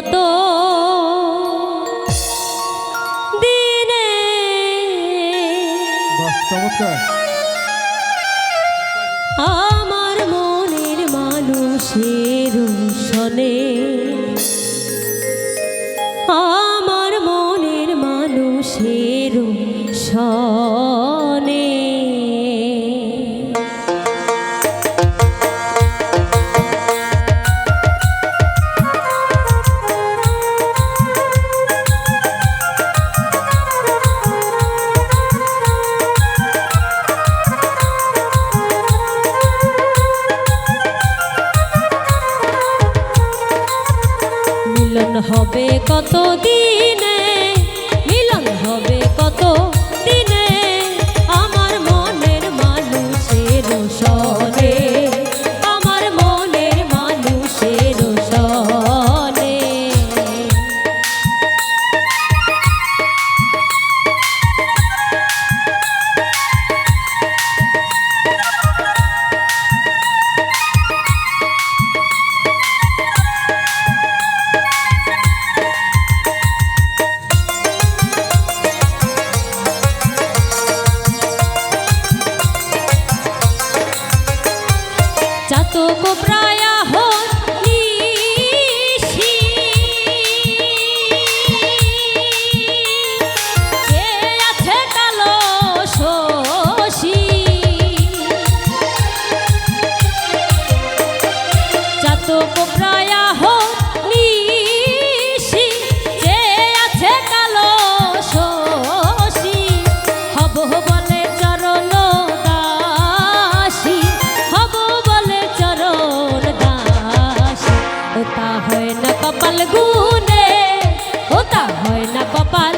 কত দিনে আমার মনের মানুষের শোনে আমার মনের মানুষের শোনে so होता है न कपल गुने होता है न कपल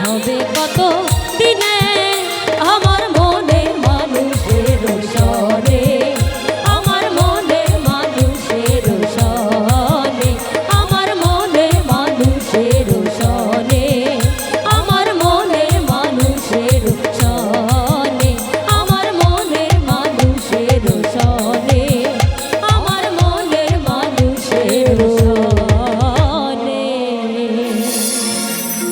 হবে কত দিন